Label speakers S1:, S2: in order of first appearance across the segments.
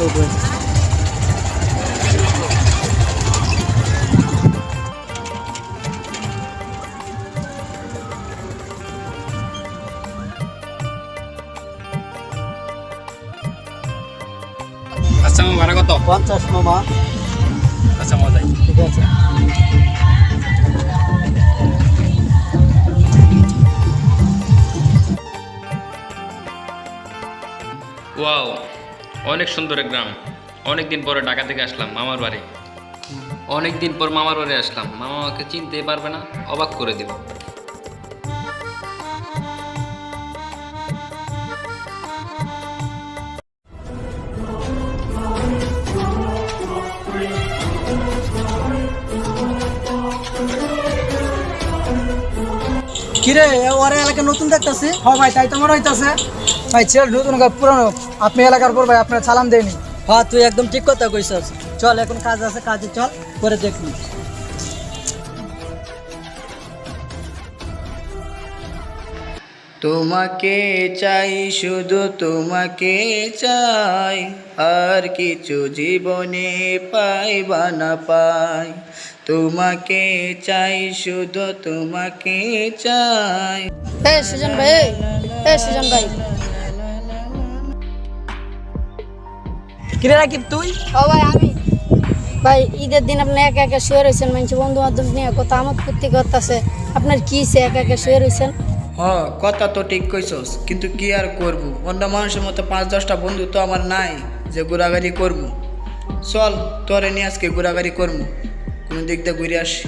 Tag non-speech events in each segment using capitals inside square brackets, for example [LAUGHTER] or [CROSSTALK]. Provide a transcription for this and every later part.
S1: আচ্ছা উঠবে
S2: আচ্ছা আমার ভাড়া কত
S1: পঞ্চাশ মামা
S2: আচ্ছা মজাই
S1: ঠিক আছে
S2: ওয়াও অনেক সুন্দর এক গ্রাম। অনেক দিন পরে ঢাকা থেকে আসলাম মামার বাড়ি। অনেক দিন পর মামার বাড়ি আসলাম। মামা আমাকে চিনতে পারবে না অবাক করে দেব
S1: কিরে ওর এলাকা নতুন দেখতেছি? হ্যাঁ ভাই তাই তোমার হইতাছে। ভাই ছেলে নতুন গা পুরানো আপনি এলাকার পর ভাই আপনার সালাম দেয়নি। হ্যাঁ তুই একদম ঠিক কথা কইছস। চল এখন কাজ আছে কাজে চল পরে দেখবি।
S3: তোমাকে চাই শুধু তোমাকে চাই আর কিছু জীবনে পাই বা না পাই। তোমাকে চাই শুধু তোমাকে চাই।
S4: এ সুজন ভাই সুজন ভাই।
S1: কিরে রাকিব তুই?
S4: ও ভাই আমি। ভাই ঈদের দিন আপনি একা একা শুয়ে রয়েছেন মানুষ বন্ধু বান্ধব নিয়ে কত আমোদ ফুর্তি করতেছে। আপনার কি সে একা একা শুয়ে রয়েছেন
S3: হ কথা তো ঠিক কইছস কিন্তু কি আর করব? অন্য মানুষের মতো পাঁচ দশটা বন্ধু তো আমার নাই যে ঘোরাঘুরি করব। চল তোরে নিয়ে আজকে ঘোরাঘুরি করব। কোনো দিক দিয়ে ঘুরে আসি।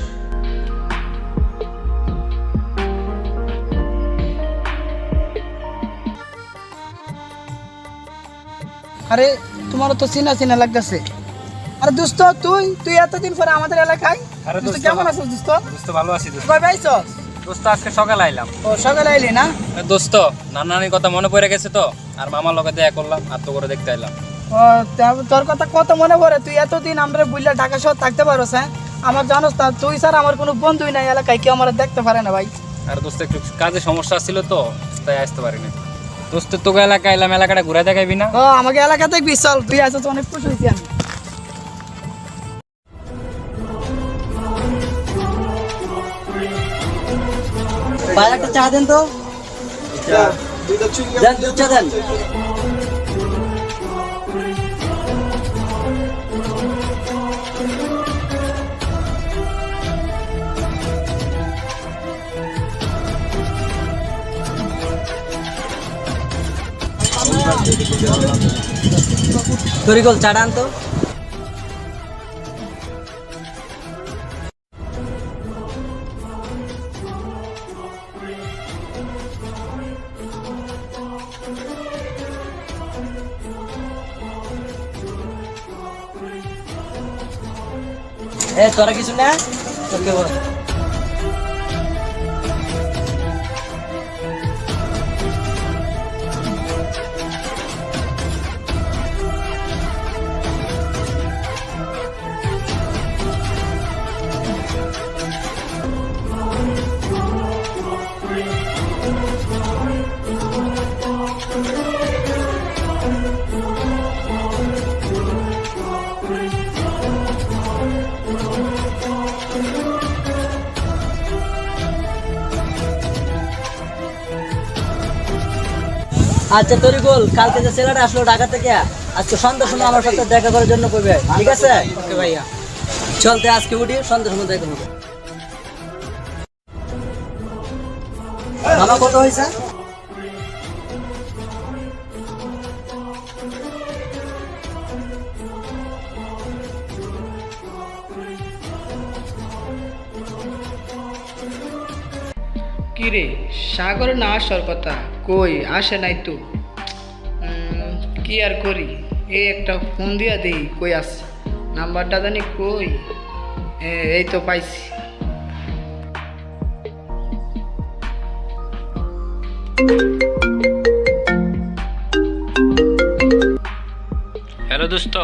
S1: আরে তোমারও তো চিনা চিনা লাগতেছে। আরে দোস্ত তুই তুই এতদিন পরে আমাদের এলাকায়?
S2: আরে
S1: দোস্ত
S2: দোস্ত,
S1: কেমন আছিস দোস্ত?
S2: দোস্ত ভালো আছি দোস্ত।
S1: কই পাইছস
S2: দোস্ত আজকে সকালে আইলাম।
S1: ও সকালে আইলি না?
S2: দোস্ত নানানির কথা মনে পড়ে গেছে তো? আর মামার লগে দেখা করলাম আর তো করে দেখতে
S1: ও তোর কথা কত মনে পড়ে? তুই এতদিন আমরা বুঝলে ঢাকা শহর থাকতে পারোস হ্যাঁ? আমার জানোস না তুই স্যার আমার কোনো বন্ধুই নাই এলাকায় কেউ আমার দেখতে পারে না ভাই।
S2: আর দোস্ত একটু কাজে সমস্যা ছিল তো তাই আসতে পারিনি। দোস্ত তোকে এলাকা এলাম এলাকাটা ঘুরে দেখাবি না?
S1: ও আমাকে দেখবি চল তুই আছো তো অনেক খুশি হয়েছি আমি। ভাই একটা চা দেন তো। দেন দুধ চা দেন। তরিকল চাটা আনতো এ তোরা কিছু না? তোকে বল। আচ্ছা তোর বল কালকে যে ছেলেটা আসলো ঢাকা থেকে আজকে সন্ধ্যার সময় আমার সাথে দেখা করার জন্য করবে ঠিক আছে? ওকে ভাইয়া। চলতে আজকে উঠি সন্ধ্যার সময় দেখা হবে। মামা কত হয়েছে?
S3: সাগর না আসার কথা। কই? আসে নাই তো। কি আর করি? এ একটা ফোন দিয়া দেই কই আসে নাম্বারটা জানি কই? এই তো পাইছি।
S2: হ্যালো দোস্ত।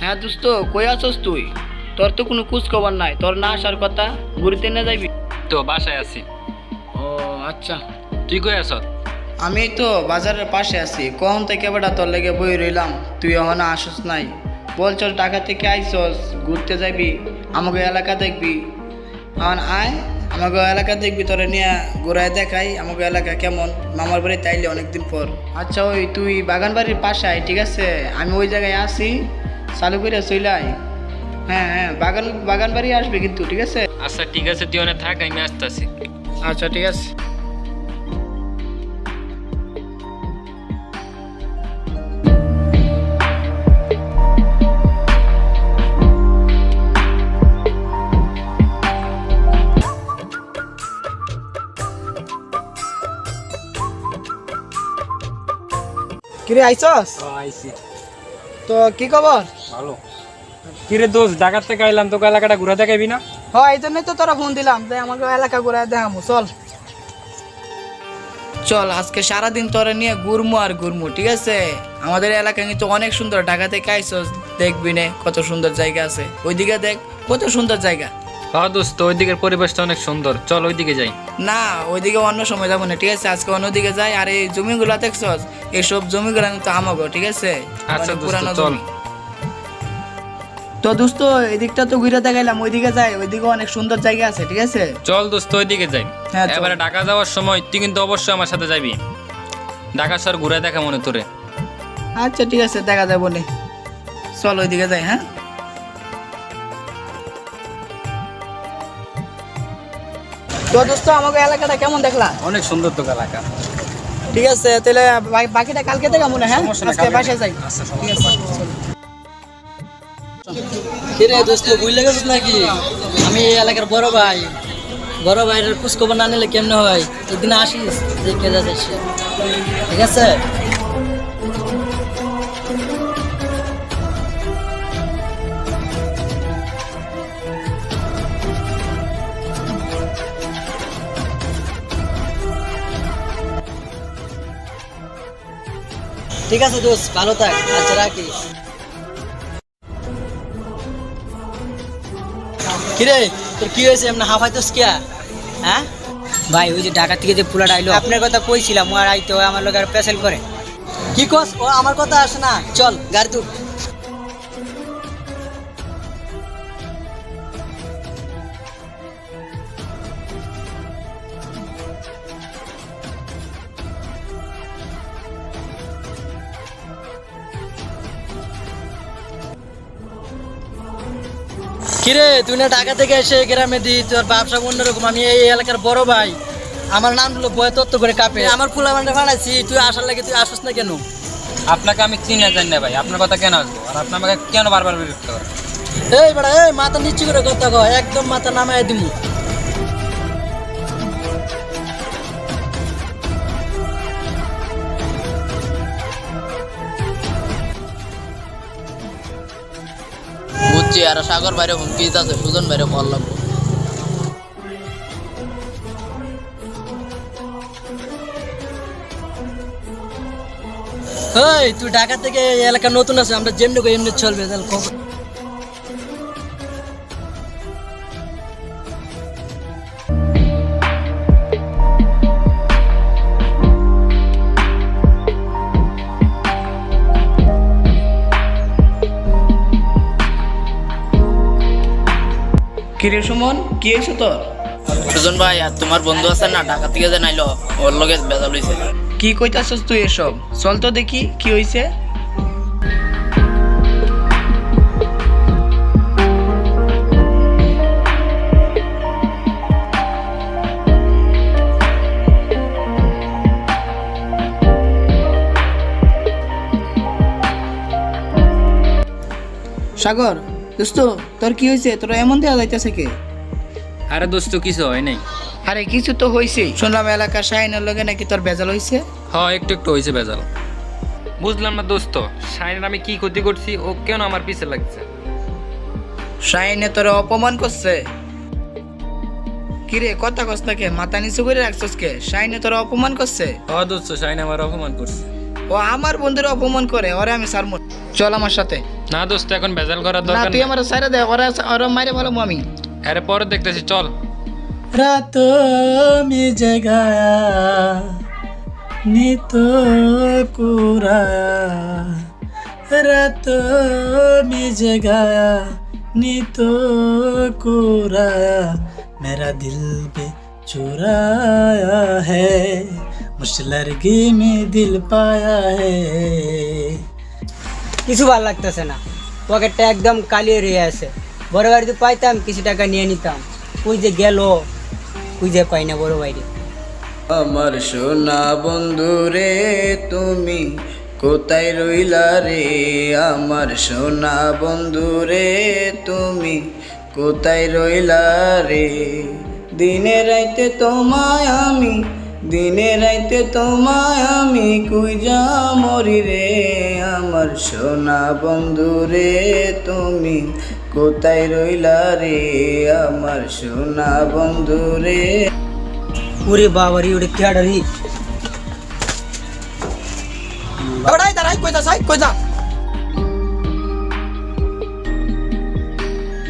S3: হ্যাঁ দোস্ত কই আছস তুই? তোর তো কোনো খোঁজ খবর নাই। তোর না আসার কথা ঘুরতে না যাবি?
S2: তো বাসায় আছি।
S3: আচ্ছা
S2: তুই কই আস
S3: আমি তো বাজারের পাশে আছি। কখন থেকে বেটা তোর লেগে বই রইলাম? তুই এখন আসস নাই। বলছস ঢাকা থেকে আইসস ঘুরতে যাবি আমাকে এলাকা দেখবি। এখন আয় আমাকে এলাকা দেখবি তোরে নিয়ে ঘুরায় দেখাই আমাকে এলাকা কেমন। মামার বাড়ি তাইলে অনেকদিন পর। আচ্ছা ওই তুই বাগান বাড়ির পাশে আয় ঠিক আছে? আমি ওই জায়গায় আসি চালু করে চলে আয়। হ্যাঁ হ্যাঁ বাগান বাগান বাড়ি আসবে কিন্তু ঠিক আছে?
S2: আচ্ছা ঠিক আছে তুই অনেক থাক আমি আসতেছি।
S3: আচ্ছা ঠিক আছে। কিরে আইসস
S5: আইসি
S3: তো কি খবর?
S5: ভালো। কিরে দোষ ঢাকার থেকে আইলাম তোকে এলাকাটা ঘুরে দেখাবি না?
S3: হয় এই জন্যই তো তোরা ফোন দিলাম যে আমাকে এলাকা ঘুরে দেখামু চল। চল আজকে সারাদিন তোরা নিয়ে ঘুরমু আর ঘুরমু ঠিক আছে? আমাদের এলাকা কিন্তু অনেক সুন্দর ঢাকা থেকে আইসস দেখবি নে কত সুন্দর জায়গা আছে। ওইদিকে দেখ কত সুন্দর জায়গা।
S2: হ্যাঁ দোস্ত ওই দিকের পরিবেশটা অনেক সুন্দর। চল ওইদিকে যাই।
S3: না ওইদিকে অন্য সময় যাব না ঠিক আছে? আজকে অন্যদিকে যাই। আর এই জমিগুলা দেখছস? এইসব জমিগুলা কিন্তু আমাগো ঠিক আছে?
S2: আচ্ছা
S3: পুরানো
S2: চল।
S3: তো দোস্ত এদিকটা তো ঘুরে দেখাইলাম ওইদিকে যাই। ওইদিকে অনেক সুন্দর জায়গা আছে ঠিক আছে?
S2: চল দোস্ত ওইদিকে যাই।
S3: হ্যাঁ, চল।
S2: এবারে ঢাকা যাওয়ার সময় তুই কিন্তু অবশ্যই আমার সাথে যাবি। ঢাকা শহর ঘুরে দেখা মনে তোরে।
S3: আচ্ছা ঠিক আছে দেখা যাব নি। চল ওইদিকে যাই হ্যাঁ? তো দোস্ত আমাকে এলাকাটা কেমন দেখলা?
S5: অনেক সুন্দর তো এলাকা।
S3: ঠিক আছে তাহলে বাকিটা কালকে দেখা মনে হ্যাঁ আজকে বাসায় যাই।
S5: আচ্ছা,
S3: ঠিক আছে
S1: কিরে দোস্ত বুঝলে গেছিস নাকি? আমি এলাকার বড় ভাই। বড় ভাইয়ের খোঁজখবর না নিলে কেমনে হয়? একদিন আসিস দেখে যাচ্ছিস ঠিক আছে? ঠিক আছে দোস্ত ভালো থাক। আচ্ছা রাখি। কিরে তোর কি হয়েছে? এমনি হাফাইতেস কিয়া? হ্যাঁ?
S6: ভাই ওই যে ঢাকা থেকে যে পুলাটা আইলো। আপনার কথা কইছিলাম ও আর আইতে হয় আমার লোক আর পেশাল করে।
S1: কি কস? ও আমার কথা আসে না। চল গাড়ি তুল। কিরে তুই না ঢাকা থেকে এসে গ্রামে দি তোর ব্যবসা অন্যরকম আমি এই এলাকার বড় ভাই। আমার নাম হলো বয় তত্ত্ব করে কাপে। আমার ফুলা বান্ডা বানাইছি তুই আসার লাগে তুই আসস না কেন?
S2: আপনাকে আমি চিনি না জানি না ভাই। আপনার কথা কেন আসব? আর আপনি আমাকে কেন বারবার বিরক্ত করেন?
S1: এই বেড়া এই মাথা নিচু করে কথা কয় একদম মাথা নামাই দিমু।
S7: বুঝছি আর সাগর বাইরে হুমকি দিতেছে, সুজন বাইরে লাগবো।
S1: তুই ঢাকা থেকে এলাকা নতুন আছে আমরা যেমনি এমনি চলবে, তাহলে
S3: কিরে সুমন কি হয়েছে তোর?
S7: সুজন ভাই আর তোমার বন্ধু আছে না ঢাকা থেকে যে নাইলো ওর লগে বেজাল হইছে।
S3: কি কইতাছস তুই এসব? চল তো দেখি কি হইছে। সাগর দোস্ত তোর কি হয়েছে? তোর এমন দেওয়া যাইতেছে কে?
S2: আরে দোস্ত কিছু হয় নাই।
S3: আরে কিছু তো হয়েছে শুনলাম এলাকার শাহিনের লগে নাকি তোর বেজাল হয়েছে
S2: হ্যাঁ একটু একটু হয়েছে বেজাল। বুঝলাম না দোস্ত শাইনের আমি কি ক্ষতি করছি ও কেন আমার পিছে লাগছে?
S3: শাহিনে তোর অপমান করছে। কিরে কথা কস না কে? মাথা নিচু করে রাখছস কে? শাহিনে তোর অপমান করছে?
S2: হ্যাঁ দোস্ত শাইন আমার অপমান করছে।
S3: ও আমার বন্ধুর অপমান করে ওরে আমি সারমু চল আমার সাথে
S2: না দোস্ত এখন বেজাল করার
S3: না
S2: দরকার
S3: তুই
S2: নেই।
S3: আমার সাইরে দে ওরা ওরা মাইরে ভালো আমি
S2: আরে পরে দেখতেছি চল
S1: रातों में जगाया নিত কুরায়া রাত মে জগায়া নিত কুরায়া मेरा दिल पे चुराया है मुशलरगी में दिल पाया है
S6: কিছু ভালো লাগতেছে না। পকেটটা একদম কালি রয়ে আছে। বড় বাড়িতে পাইতাম, কিছু টাকা নিয়ে নিতাম। ওই যে গেল, ওই যে পাই না বড় বাইরে
S3: আমার সোনা বন্ধু রে, তুমি কোথায় রইলা রে? আমার সোনা বন্ধু রে, তুমি কোথায় রইলা রে? দিনে রাইতে তোমায় আমি দিনে রাইতে তোমায় আমি কুইজা মরি রে, আমার সোনা বন্ধু রে, তুমি কোথায় রইলা রে, আমার সোনা বন্ধু রে।
S6: ওরে বাবা রে ওরে কেডা রে
S1: দাঁড়াই দাঁড়াই কই যা সাই কই যা।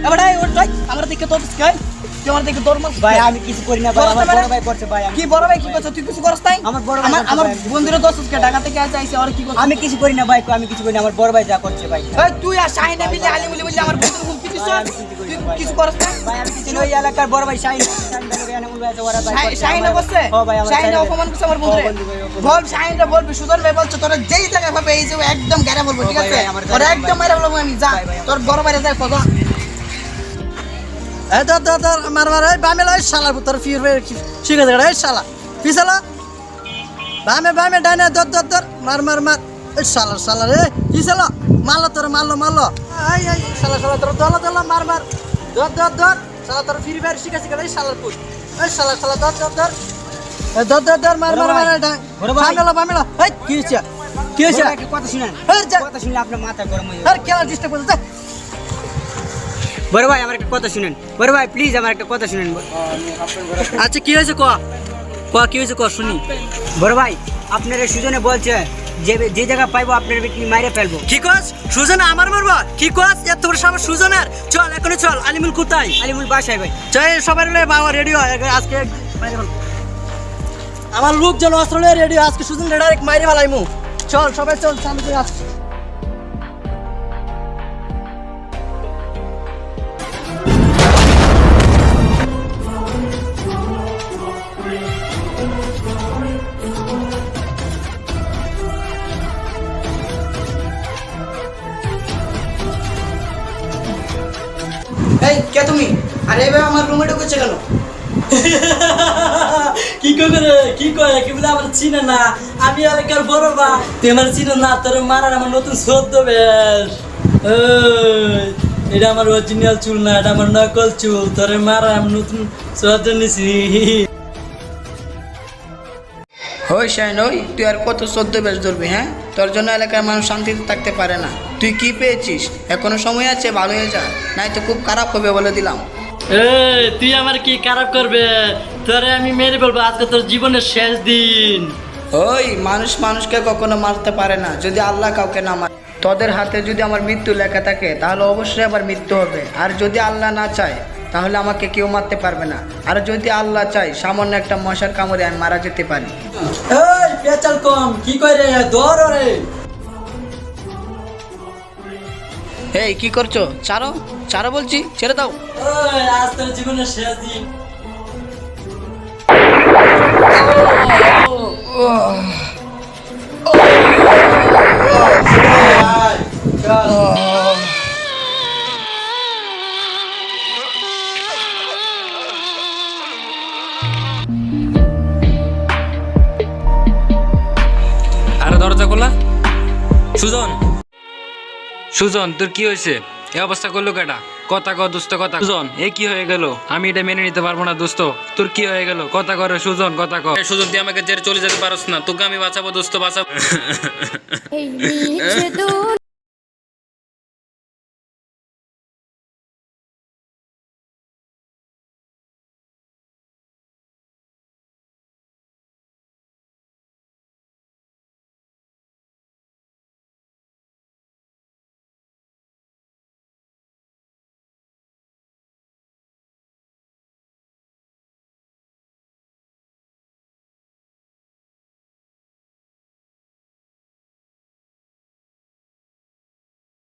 S1: এবারে ওর ভাই আমার তোর স্কাই তুই আমার তোর
S6: ভাই আমি কিছু করি না ভাই আমার বড় ভাই করছে ভাই আমি
S1: কি বড় ভাই কি করছ? তুই কিছু করছ তাই
S6: আমার বড় ভাই
S1: আমার
S6: করছে
S1: আমার
S6: ভাই।
S1: বন্ধুরা দোস্ত কে ঢাকা থেকে আসে আইছে আর কি করছ?
S6: আমি কিছু করি না ভাই আমি কিছু করি না আমার বড় ভাই যা করছে ভাই।
S1: এই তুই আর শাহিনা মিলে আলি মিলে মিলে আমার বন্ধু হুমকি দিছ
S6: ভাই, আমি কিছু
S1: তুই কিছু করছ না?
S6: ভাই আমি কিছু নই এলাকার বড় ভাই শাহিন শাহিন ভাই এনামুল ভাই আছে ওরা ভাই করছে,
S1: শাহিনা
S6: আমার-
S1: বসছে
S6: ও ভাই আমার
S1: শাহিনা অপমান করছে। আমার বন্ধুরে।
S6: ও বন্ধু ভাই, ও বন্ধু।
S1: বল শাহিনা বলবি সুজন ভাই বলছে তোরা যেই জায়গায় পাবে এই যে একদম গ্যারা বলব ঠিক আছে?
S6: ভাই,
S1: একদম
S6: ভাই।
S1: মেরে বলব আমি যা
S6: ভাই, ভাই,
S1: তোর বড় ভাইরে যাই কত এই তো তো তোর মার মার এই বামে লই শালা তোর ফির ঠিক আছে এই শালা? পিছালা বামে বামে ডাইনে দর দর দর মার মার মার। এই শালা শালা রে পিছালা মারলো তোর মারলো মারলো। এই এই শালা শালা তোর দলা দলা মার মার। দর দর দর শালা তোর ফির বের শিখা শিখা এই শালার পুত। এই শালা শালা দর দর এই দর দর দর মার মার মার
S6: বড় ভাই।
S1: বামে লো বামে লো। এই কি হইছে কি
S6: ভাই, কথা শুনেন। কথা শুনলে আপনার মাথা গরম হয়ে যাবে।
S1: আর কেন ডিস্টার্ব করছিস
S6: বড় ভাই আমার একটা কথা শুনেন। বড় ভাই প্লিজ আমার একটা কথা শুনেন।
S1: আচ্ছা কি হয়েছে ক? ক কি হয়েছে ক শুনি।
S6: বড় ভাই আপনার সুজনে বলছে যে যে জায়গা পাইবো আপনার বিক্রি মাইরে ফেলব।
S1: কি কস? সুজন আমার মারবা? কি কস? এত বড় সামনে সুজনের? চল এখনই চল আলিমুল কোথায়?
S6: আলিমুল বাসায় ভাই।
S1: চল সবাই মিলে বাবা রেডি হয় আজকে মাইরে আমার লোক যেন অস্ত্র রেডি আজকে সুজন ডাইরেক্ট মাইরে ফেলাইমু। চল সবাই চল সামনে তুই কে তুমি? আরে এবার আমার রুমে ঢুকেছে কেন? [LAUGHS]
S8: কি করে কি কয়? কি বলে আমার চিনে না? আমি এলাকার বড় বা। তুই আমার চিনে না তোর মারার আমার নতুন সদ্য বেশ। এটা আমার অরিজিনাল চুল না এটা আমার নকল চুল। তোর মারা আমি নতুন সদ্য নিছি।
S3: হই শাইন ওই তুই আর কত চোদ্দ বেশ ধরবি হ্যাঁ? তোর জন্য এলাকার মানুষ শান্তিতে থাকতে পারে না। তুই কি পেয়েছিস? এখনও সময় আছে ভালো হয়ে যা। নাই তো খুব খারাপ হবে বলে দিলাম।
S8: এই তুই আমার কি খারাপ করবে? তোরে আমি মেরে বলব আজকে তোর জীবনের শেষ দিন।
S3: ওই মানুষ মানুষকে কখনো মারতে পারে না যদি আল্লাহ কাউকে না মারে। তোদের হাতে যদি আমার মৃত্যু লেখা থাকে তাহলে অবশ্যই আবার মৃত্যু হবে। আর যদি আল্লাহ না চায় তাহলে আমাকে কেউ মারতে পারবে না। আর যদি আল্লাহ চাই সামান্য একটা মশার কামড়ে আমি মারা যেতে পারি।
S8: এই পেঁচাল কম কি করে দৌড় রে।
S3: এই কি করছ? চারো চারো বলছি ছেড়ে দাও।
S8: আজ তোর জীবনের শেষ দিন।
S2: সুজন, তোর কি হয়েছে? এ অবস্থা করল কেটা কথা কর দোস্ত কথা। সুজন, এ কি হয়ে গেল? আমি এটা মেনে নিতে পারব না দোস্ত তোর কি হয়ে গেল? কথা করে সুজন, কথা কর সুজন, তুই আমাকে জেরে চলে যেতে পারস না। তোকে আমি বাঁচাবো দোস্ত বাঁচাবো।